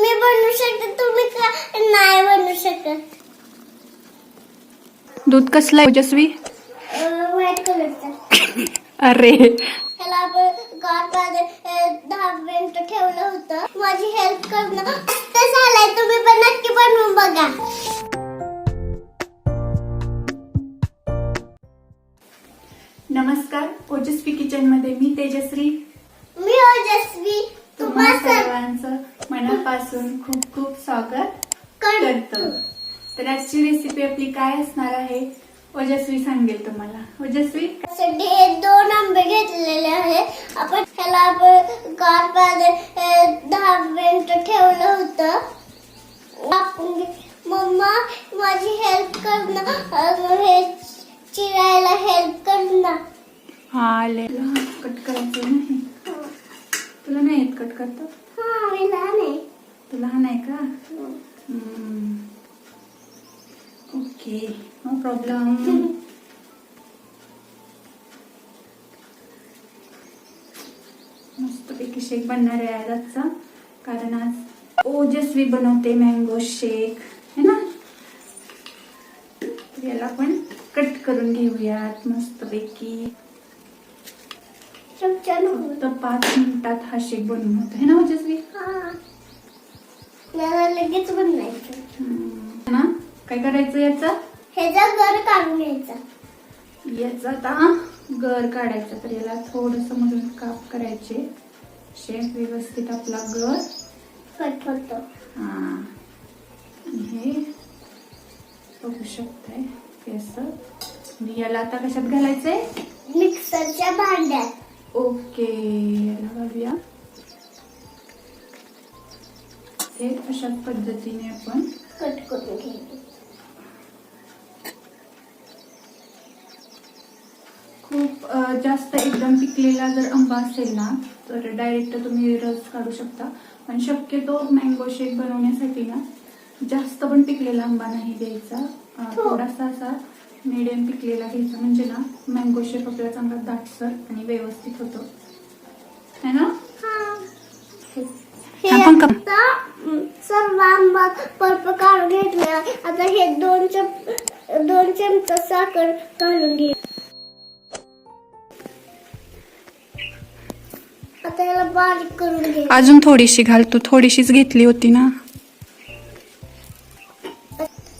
मी बनवू शकते तुम्ही का नाही बनवू शकत. दूध कसलं ओजस्वी? व्हाईट कलरचा अरे. त्याला आपण गावामध्ये दहा मिनिट ठेवलं होतं. माझी हेल्प करणं झालंय. तुम्ही पण नक्की बनवून बघा. नमस्कार ओजस्वी किचनमध्ये मी तेजश्री. मी ओजस्वी. तुम्हा तुम्हा सर्व सर्वांचं मनापासून खूप खूप स्वागत करतो. तर आजची रेसिपी आपली काय असणार आहे? ओजस्वी सांगेल तुम्हाला. ओजस्वी? हे दोन आंबे घेतलेले आहेत. आपण ह्याला आपण गावामध्ये दहा मिनिट ठेवलं होतं. आपण मम्मा माझी हेल्प कर ना. अं, हे चिरायला हेल्प कर ना. हा आले. कट करायचं नाही. तुला नाही येत कट करता हा मी लहान आहे तू लहान आहे का. ओके नो प्रॉब्लेम मस्तपैकी शेक बनणार आहे आज आजचा कारण आज ओजस्वी बनवते मँगो शेक है ना तर याला आपण कट करून घेऊयात मस्तपैकी. फक्त पाच मिनिटात हा शेक बनवून होतो है ना ओजस्वी मला लगेच बनवायचं. ना? काय करायचं याचं? ह्याचा घर काढून घ्यायचा. याचा आता गर काढायचा. तर याला थोडस मधून काप करायचे. शेप व्यवस्थित आपला गर होतो हा. हे बघू शकताय. हे असं. याला आता कशात घालायचंय? मिक्सरच्या भांड्यात. ओके. याला घालूया. हे अशाच पद्धतीने आपण कट करून घ्यायचं खूप जास्त एकदम पिकलेला जर आंबा असेल ना तर डायरेक्ट तुम्ही रस काढू शकता. पण शक्यतो मँगो शेक बनवण्यासाठी ना जास्त पण पिकलेला आंबा नाही घ्यायचा अ, हो. थोडासा असा मिडियम पिकलेला घ्यायचा. म्हणजे ना मँगो शेक आपला चांगला दाटसर आणि व्यवस्थित होतो. है ना हे आपण का- आता अं, सर्व आंबा पर्प काढून घेतले. आता हे दोन चम दोन चमचा साखर घालून घे. आता याला बारीक करून घे. अजून थोडीशी घाल. तू थोडीशीच घेतली होती ना?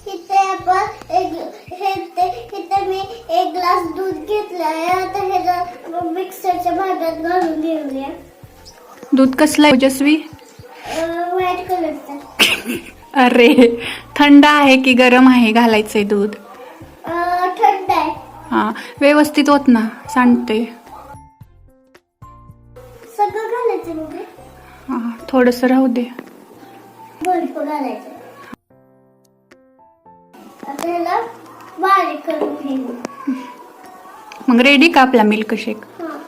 इथे आपण एक हे ते इथे मी एक ग्लास दूध घेतलं आहे आता हे मिक्सरच्या भांड्यात घालून घेऊया. दूध कसलं आहे ओजस्वी? व्हाईट कलरचा अरे थंड आहे की गरम आहे घालायचंय दूध? थंड आहे. हा व्यवस्थित होत ना सांडते. सगळं घालायचं हा थोडस राहू दे. घालायचं. मग रेडी का आपला मिल्क शेक हा.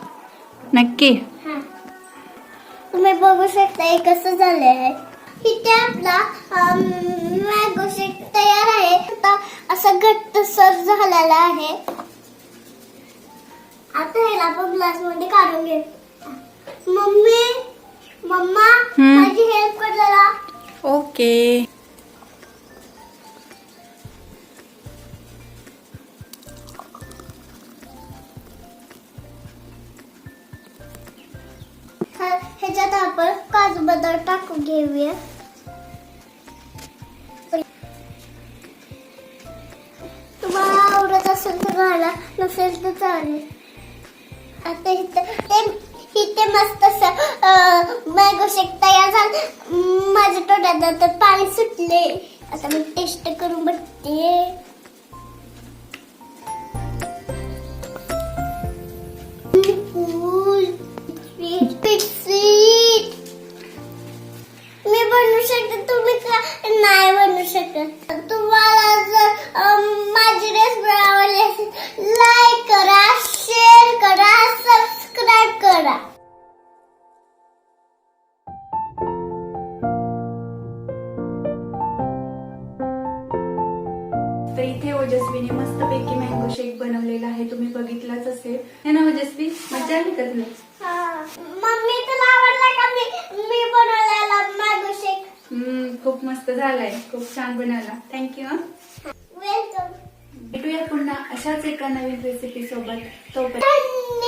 नक्की. हा. तुम्ही बघू शकता कसं झालं आहे इथे आपला मॅंगो शेक तयार आहे. आता असा घट्ट सर झालेला आहे. आता ह्याला आपण ग्लासमध्ये काढून घेऊ. Mummy mamma. माझी हेल्प कर जरा. ओके त्याच्यात आपण काजू बदाम टाकून घेऊया. तुम्हाला आवडत असेल तर घाला नसेल तर चालेल. आता इथे इथे मस्त असं शेक तयार झाला. माझ्या तोंडात तर पाणी सुटले आता मी टेस्ट करून बघते. शकत तुम्हाला जर माझी रेसिपी आवडली असेल लाईक करा शेअर करा सबस्क्राईब करा. तर इथे ओजस्वीने मस्तपैकी मँगो शेक बनवलेला आहे. तुम्ही बघितलाच असेल. है ना ओजस्वी? मजा आली का तुला? मम्मी तुला आवडला का? मी मी बनवलेला मॅंगो शेक खूप मस्त झालाय. खूप छान बनवला. थँक्यू वेलकम भेटूया पुन्हा अशाच एका नवीन रेसिपी सोबत. तोपर्यंत